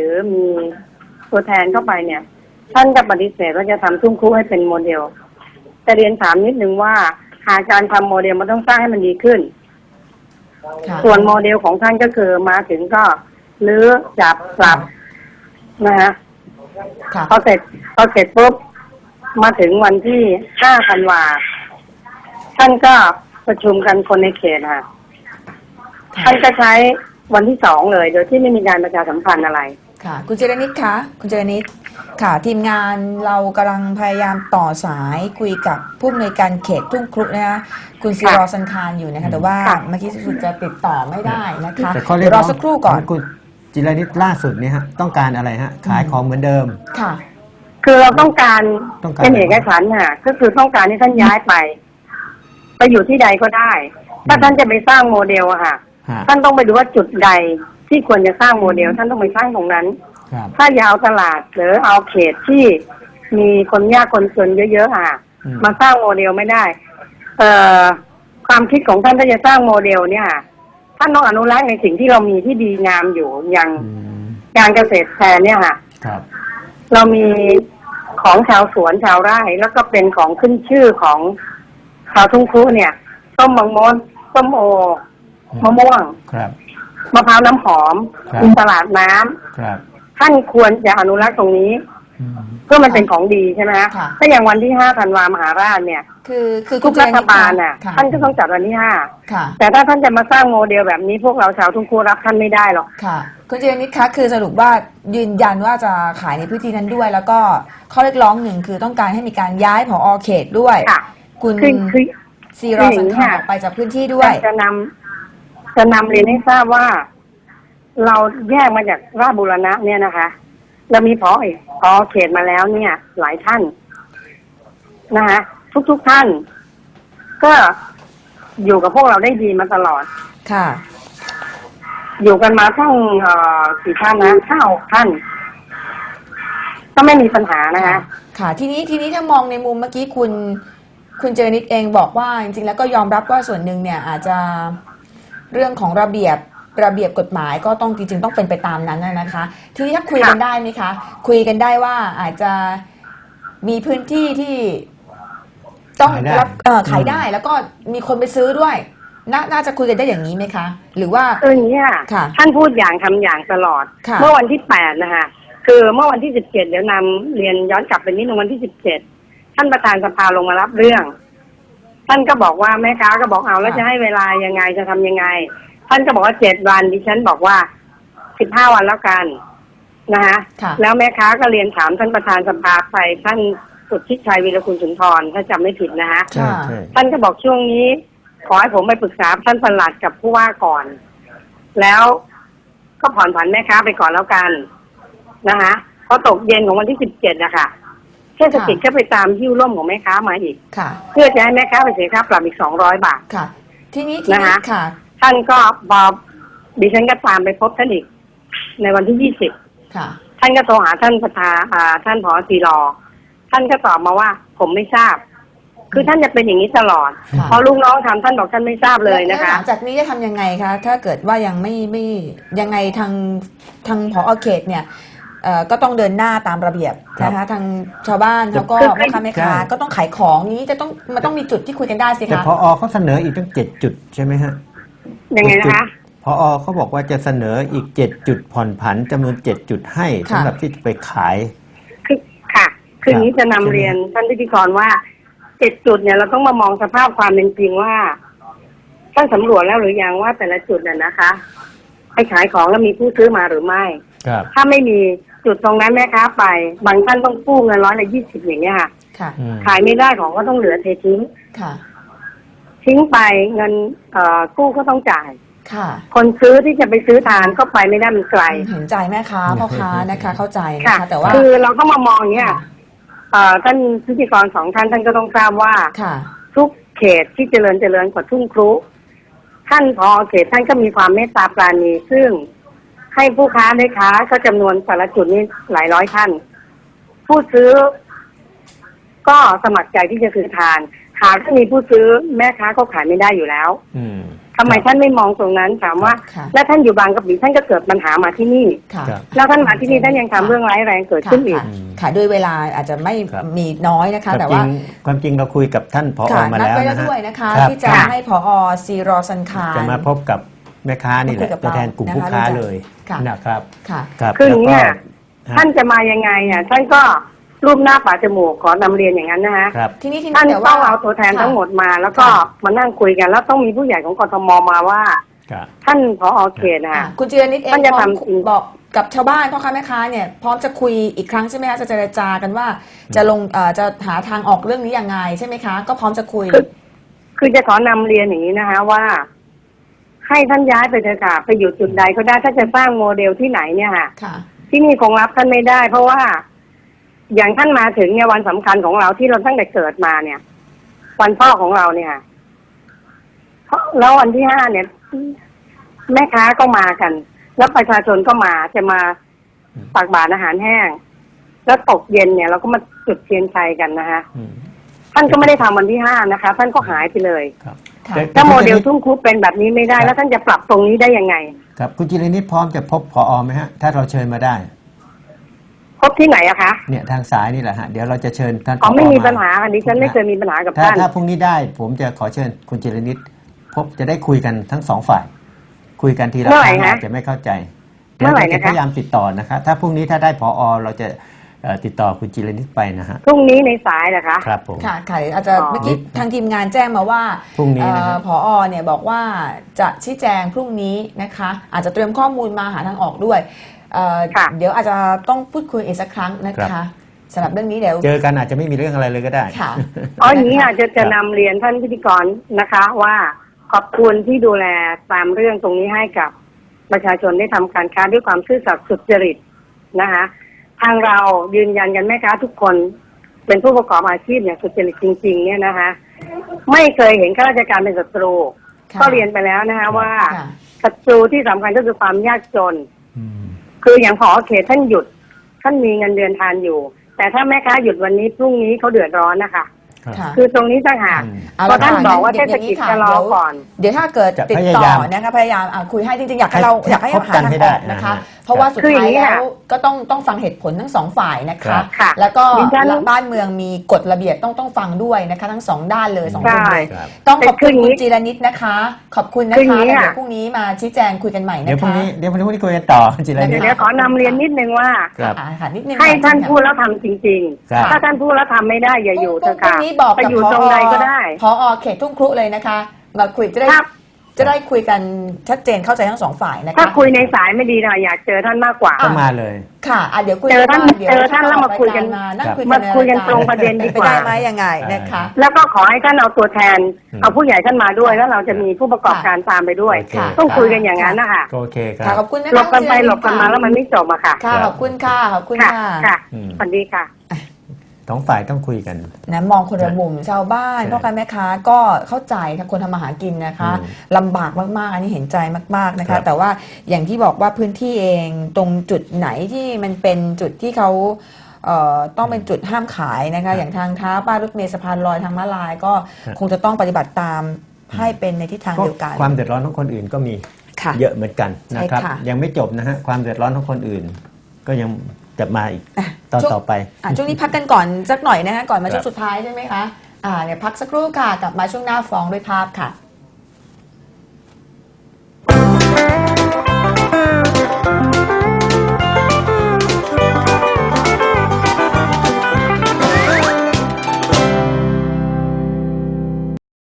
รือมีตัวแทนเข้าไปเนี่ย ท่านก็ปฏิเสธว่าจะทำทุ่งครุให้เป็นโมเดล แต่เรียนถามนิดนึงว่าหากการทำโมเดลมันต้องสร้างให้มันดีขึ้นค่ะส่วนโมเดลของท่านก็คือมาถึงก็รื้อจับปรับนะฮะค่ะพอเสร็จพอเสร็จปุ๊บมาถึงวันที่ห้าธันวาท่านก็ประชุมกันคนในเขตค่ะค่ะท่านก็ใช้วันที่สองเลย โดยที่ไม่มีการประชาสัมพันธ์อะไร ค่ะ คุณเจรนิดคะคุณเจรนิดค่ะ ทีมงานเรากำลังพยายามต่อสายคุยกับผู้อำนวยการเขตทุ่งครุนะคะคุณซีค่ะรอสันคารอยู่นะคะแต่ว่าค่ะเมื่อกี้สุดจะติดต่อไม่ได้นะคะแต่ข้อเรีเดี๋ยยวรกร้อองสักครู่ก่อนขงคุณจิรานิตล่าสุดเนี่ยฮะต้องการอะไรฮะขายของเหมือนเดิม ค่ะ คือเราต้องการต้องการ เป็นเอกฉันท์ค่ะก็คือต้องการให้ท่านย้ายไป ไปอยู่ที่ใดก็ได้ ถ้าท่านจะไปสร้างโมเดลอะค่ะ ฮะท่านต้องไปดูว่าจุดใด ที่ควรจะสร้างโมเดล ท่านต้องไปสร้างตรงนั้น ครับ ถ้าอยาเอาตลาดหรือเอาเขตที่มีคนยากคนจนเยอะๆอะ อืม มาสร้างโมเดลไม่ได้ เอ่อความคิดของท่านถ้าจะสร้างโมเดลเนี่ยค่ะท่านต้องอนุรักษ์ในสิ่งที่เรามีที่ดีงามอยู่อย่างอืมการเกษตรแทนเนี่ยค่ะ ครับ เรามีของชาวสวนชาวไร่แล้วก็เป็นของขึ้นชื่อของชาวทุ่งครุเนี่ยส้มมังมดส้มโอมะม่วง ครับ มะพร้าวน้ำหอมครับ มีตลาดน้ำครับ ท่านควรจะอนุรักษ์ตรงนี้ อืม เพื่อมันเป็นของดีใช่ไหมฮะค่ะ ถ้าอย่างวันที่ห้าธันวามหาราชเนี่ยคือคือทุกคุณรัเจฐนิดบาลน่ะ ค่ะท่านก็ต้องจัดวันที่ห้าค่ะ แต่ถ้าท่านจะมาสร้างโมเดลแบบนี้พวกเราชาวทุ่งครูรับท่านไม่ได้หรอก ค่ะ คุณเจรนิดคะคือสรุปว่ายืนยันว่าจะขายในพื้นที่นั้นด้วย แล้วก็ข้อเรียกร้องหนึ่งคือต้องการให้มีการย้ายผอเขตด้วย ค่ะ คุณคือคือ ซีรอสังขารคืออย่างนี้ค่ะออกไปจากพื้นที่ด้วยจะนำ จะนำเรียนให้ทราบว่า เราแยกมาจากราชบุรณะเนี่ยนะคะ เรามีพอเอกพอเขตมาแล้วเนี่ย หลายท่านนะคะทุกๆท่าน ก็อยู่กับพวกเราได้ดีมาตลอด ค่ะ อยู่กันมาทั้งเอ่อกี่ท่านนะห้าหกท่าน ก็ไม่มีปัญหานะคะ ค่ะ ทีนี้ทีนี้ถ้ามองในมุมเมื่อกี้คุณ คุณเจรนิดเองบอกว่าจริงๆแล้วก็ยอมรับว่าส่วนหนึ่งเนี่ย อาจจะ เรื่องของระเบียบระเบียบกฎหมายก็ต้องจริงๆต้องเป็นไปตามนั้นน่ะนะคะ ทีนี้ถ้าคุยกันค่ะได้ไหมคะ คุยกันได้ว่าอาจจะมีพื้นที่ที่ต้องขายได้รับเอ่อขายอืมได้แล้วก็มีคนไปซื้อด้วยนาน่าจะคุยกันได้อย่างนี้ไหมคะ หรือว่าเอออย่างนี้ค่ะค่ะท่านพูดอย่างทำอย่างตลอด ค่ะ เมื่อวันที่แปดนะคะคือเมื่อวันที่สิบเจ็ดเดี๋ยวนำเรียนย้อนกลับไปนิดนึงวันที่สิบเจ็ดท่านประธานสภาลงมารับเรื่อง ท่านก็บอกว่าแม่ค้าก็บอกเอาแล้วจะให้เวลายังไงจะทำยังไง ท่านก็บอกว่าเจ็ดวันดิฉันบอกว่าสิบห้าวันแล้วกันนะคะค่ะ แล้วแม่ค้าก็เรียนถามท่านประธานสภาไปท่านสุทธิชัยวีรคุณสุนทรถ้าจำไม่ผิดนะคะ ใช่ใช่ ท่านก็บอกช่วงนี้ ขอให้ผมไปปรึกษาท่านประหลัดกับผู้ว่าก่อน แล้วก็ผ่อนผันแม่ค้าไปก่อนแล้วกันนะคะพอตกเย็นของวันที่สิบเจ็ดนะคะ เทศกิจก็ไปตามหิ้วร่มของแม่ค้ามาอีกค่ะ เพื่อจะให้แม่ค้าไปเสียค่าปรับอีกสองร้อยบาท ค่ะ ทีนี้ทีนี้นะคะ ค่ะ ท่านก็บอบดิฉันก็ตามไปพบท่านอีก ในวันที่ยี่สิบค่ะ ท่านก็โทรหาท่านประธานอ่าท่านผอสีรอ ท่านก็ตอบมาว่า ผมไม่ทราบ คือท่านจะเป็นอย่างนี้ตลอดค่ะ พอลูกน้องทำท่านบอกท่านไม่ทราบเลยนะคะ แวหลังจากนี้จะทำยังไงคะ ถ้าเกิดว่ายังไม่ไม่ยังไงทางทางผอเขตเนี่ย เอ่อก็ต้องเดินหน้าตามระเบียบนะคะทางชาวบ้านเขาก็คือพ่อค้าแม่ค้าใช่ ก็ต้องขายของนี้จะต้องมันต้องมีจุดที่คุยกันได้สิแต่คะพอเขาเสนออีกตั้งเจ็ดจุดใช่ไหมฮะยังไงนะคะ พอเขาบอกว่าจะเสนออีกเจ็ดจุดผ่อนผันจำนวนเจ็ดจุดให้ค่ะสำหรับที่จะไปขาย คือค่ะ คืออย่างนี้จะนำเรียนท่านพิธีกรว่าเจ็ดจุดเนี่ยเราต้องมามองสภาพความเป็นจริงว่าท่านสำรวจแล้วหรือยังว่าแต่ละจุดน่ะนะคะไปขายของแล้วมีผู้ซื้อมาหรือไม่ ครับ ถ้าไม่มี จุดตรงนั้นแม่ค้าไป บางท่านต้องกู้เงินร้อยละยี่สิบอย่างเงี้ยค่ะ ค่ะ อืม ขายไม่ได้ของก็ต้องเหลือเททิ้ง ค่ะ ทิ้งไปเงินเอ่อกู้ก็ต้องจ่าย ค่ะ คนซื้อที่จะไปซื้อทานก็ไปไม่ได้มันไกลเห็นใจแม่ค้าพ่อค้านะคะ เข้าใจนะค่ะ คะ แต่ว่าคือเราต้องมามองอย่างเนี่ย เอ่อท่านพิธีกรสองท่านท่านก็ต้องทราบว่า ค่ะ ทุกเขตที่เจริญเจริญกว่าทุ่งครุ ท่านพอเขตท่านก็มีความเมตตาปราณีซึ่ง ให้ผู้ค้าแม่ค้าก็จำนวนแต่ละจุดนี้หลายร้อยท่าน ผู้ซื้อ ก็สมัครใจที่จะซื้อทาน หากถ้ามีผู้ซื้อแม่ค้าก็ขายไม่ได้อยู่แล้ว อืมททำไมท่านไม่มองตรงนั้นถามว่า ค่ะแล้วท่านอยู่บางกะปิท่านก็เกิดปัญหามาที่นี่ ค่ะ ครับ แล้วท่านมาที่นี่ท่านยังทำเรื่องร้ายแรงเกิดขึ้นอีก ค่ะค่ะด้วยเวลาอาจจะไม่ครับ มีน้อยนะคะความแต่จริว่างความจริงเราคุยกับท่านผอค่ะมานัดแล้วไว้แล้วนะฮะด้วยนะคะครับที่จะค่ะให้ผอซีรอสันคารจะมาพบกับ แม่ค้านี่แหละมาคุยกับตัวแทนกลุ่มเราผู้ค้านะคะเลยค่ะ นะครับค่ะ ครับคืออย่างนี้แล้วอะก็ท่านจะมายังไงอะท่านก็รูปหน้าป่าจมูกขอนำเรียนอย่างนั้นนะฮะครับ ทีนี้ทีท่านนี้แต่ต้ว่าองเอาตัวแทนทั้งหมดมา แล้วก็ค่ะ มานั่งคุยกัน แล้วต้องมีผู้ใหญ่ของกทมมาว่า ครับ ท่านผอเขตนะค่ะ ฮะ คุณจิรนิตเองท่านจะพร้อมทำจริง บอกกับชาวบ้านพ่อค้าแม่ค้าเนี่ยพร้อมจะคุยอีกครั้งใช่ไหมคะจะเจรจากันว่าจะลงเอ่อจะหาทางออกเรื่องนี้ยังไงใช่ไหมคะ ก็พร้อมจะคุย คือคือจะขอนำเรียนอย่างนี้นะคะว่า ให้ท่านย้ายไปเถอะค่ะ ไปอยู่จุดใดก็ได้ถ้าจะสร้างโมเดลที่ไหนเนี่ยค่ะ ค่ะ ที่นี่คงรับท่านไม่ได้ เพราะว่า อย่างท่านมาถึงเนี่ยวันสำคัญของเราที่เราตั้งแต่เกิดมาเนี่ย วันพ่อของเราเนี่ยค่ะเพราะแล้ววันที่ห้าเนี่ย แม่ค้าก็มากัน แล้วประชาชนก็มาจะมาตักบาตรอาหารแห้ง แล้วตกเย็นเนี่ย เราก็มาจุดเทียนชัยกันนะคะ อืม ท่านก็ไม่ได้ทำวันที่ห้านะคะ ท่านก็หายไปเลย ครับค่ะ แต่ถ้าโมเดลทุ่งครุเป็นแบบนี้ไม่ได้ แล้วท่านจะปรับตรงนี้ได้ยังไง ครับคุณจิรนิตพร้อมจะพบพอไหมฮะ ถ้าเราเชิญมาได้ พบที่ไหนอะคะเนี่ยทางสายนี่แหละฮะเดี๋ยวเราจะเชิญท่านอ๋อไม่มีผปัญหาค่ะดิฉันไม่เคยมีปัญหากับถ้าท่านถ้าพรุ่งนี้ได้ ผมจะขอเชิญคุณจิรนิตพบจะได้คุยกันทั้งสองฝ่าย คุยกันทีละเมื่อคไหร่รั้งนะอาจจะไม่เข้าใจเมื่อไหร่ดี๋ยวนะคะจพยายามติดต่อนะคะ ถ้าพรุ่งนี้ถ้าได้พอเราจะ เอ่อติดต่อคุณจิรนิตไปนะฮะพรุ่งนี้ในสายเหรอคะ ครับผม ค่ะค่ะอาจจะอ๋อเมื่อกี้ทางทีมงานแจ้งมาว่าพรุ่งนี้นะครับ เอ่อผอเนี่ยบอกว่าจะชี้แจงพรุ่งนี้นะคะ อาจจะเตรียมข้อมูลมาหาทางออกด้วยเอ่อค่ะ เดี๋ยวอาจจะต้องพูดคุยอีกสักครั้งนะครัคะบสำหรับเรื่องนี้เดี๋ยว เจอกันอาจจะไม่มีเรื่องอะไรเลยก็ได้ ค่ะ อ๋ออย่างนี้นะคะอาจจะจะนำเรียนท่านพิธีกรนะคะ ว่าขอบคุณที่ดูแลตามเรื่องตรงนี้ให้กับประชาชนได้ทำการค้าด้วยความซื่อสัตย์สุจริตนะคะ ทางเรายืนยันกันแม่ค้าทุกคนเป็นผู้ประกอบอาชีพอย่างสุจริตจริง ๆ เนี่ยนะคะ ไม่เคยเห็นข้าราชการเป็นศัตรูค่ะก็เรียนไปแล้วนะคะว่าค่ะศัตรูที่สำคัญก็คือความยากจน อืม คืออย่างพอเขตท่านหยุด ท่านมีเงินเดือนทานอยู่ แต่ถ้าแม่ค้าหยุดวันนี้พรุ่งนี้เขาเดือดร้อนนะคะ ครับค่ะ คือตรงนี้ต่างหากอืมเอาเพละราะท่านค่ะบอกว่างั้เทนศเดี๋ยวกิจอย่างนี้ค่ะจะรอเดี๋ยวก่อน เดี๋ยวถ้าเกิดจะติดพยาต่อยามนะคะพยายามอะคุยให้จริงๆอยากให้เราให้อยากให้พบหากันทางให้อได้อกนะคะอ่าเพราะว่าสุดคืออย่าท้างยนี้แล้วค่ะก็ต้องต้องฟังเหตุผลทั้งสองฝ่ายนะครัคะบค่ะแล้วก็ดิฉัน บ้านเมืองมีกฎระเบียบต้องต้องฟังด้วยนะคะ ทั้งสองด้านเลยสองมุมเลย ครับ ต้องขอบคืคุอณอย่างนี้คุณจีรนิตนะคะ ขอบคุณนะคืออคะย่างนี้แล้วเดี๋ยวค่ะพรุ่งนี้มาชี้แจงคุยกันใหม่เดี๋ยวนะพรุ่งคะนี้เดี๋ยวพรุ่งนี้คุยกันต่อจิรเดี๋นิยวตเดี๋ยวขอนำเรียนนิดนึงว่า ครับ อ่าค่ะนิดนึงให้ค่ะท่านเชิญค่ะพูดแล้วทำจริงครับ ๆ ถ้าท่านพูดแล้วทำไม่ได้อย่าอยู่เถอะพรุ่ค่ะ งนี้บอกไปกับอยู่พตรงใดก็ได้ พอเขตทุ่งครุเลยนะคะมาคุยจะได้ครับ จะได้คุยกันชัดเจนเข้าใจทั้งสองฝ่ายนะคะ ถ้าคุยในสายไม่ดีนะอยากเจอท่านมากกว่าก็มาเลย ค่ะอะเดี๋ยวคุยเจอท่านว่ดี๋ยวเจอท่านแล้วมาคุยกันมานั่งครับคุยมากันคุยกันใตรงประเด็นดีกว่า ไปได้ไหมยังไงนะคะ แล้วก็ขอให้ท่านเอาตัวแทน อืม เอาผู้ใหญ่ท่านมาด้วย แล้วเราจะมีผู้ประกอบการตามไปด้วย โอเค ต้องคุยกันอย่างนั้นนะคะโอเคคค่ะรับขอบคุณนะคะหลบกันไปคุณจิรหลบกันมาแล้วมันไม่จบอะค่ะ ค่ะขอบคุณค่ะขอบคุณค่ะ ค่ะค่ะอืมสวัสดีค่ะ สองฝ่ายต้องคุยกัน นะมองคนละมุมชาวบ้านใช่พ่อค้าแม่ค้าก็เข้าใจค่ะคนทำมาหากินนะคะอืมลำบากมากๆ อันนี้เห็นใจมาก ๆนะครัคะ บแต่ว่าอย่างที่บอกว่าพื้นที่เองตรงจุดไหนที่มันเป็นจุดที่เขาเอ่อต้องเป็นจุดห้ามขายนะครัคะ บอย่างทางเท้าป้ายรถเมล์สะพานลอยทางม้าลาย ก็ครับ คงจะต้องปฏิบัติตามให้เป็นในทิศทางก็เดียวกันความเดือดร้อนของคนอื่นก็มีค่ะ เยอะเหมือนกันนะครับ ใช่ค่ะ ยังไม่จบนะฮะความเดือดร้อนของคนอื่น ก็ยัง จะมาอีกอะตอนช่วงต่อไปอะช่วงนี้พักกันก่อนสักหน่อยนะคะก่อนมาครับช่วงสุดท้ายใช่ไหมคะอ่าเนี่ยพักสักครู่ค่ะกลับมาช่วงหน้าฟ้องด้วยภาพค่ะ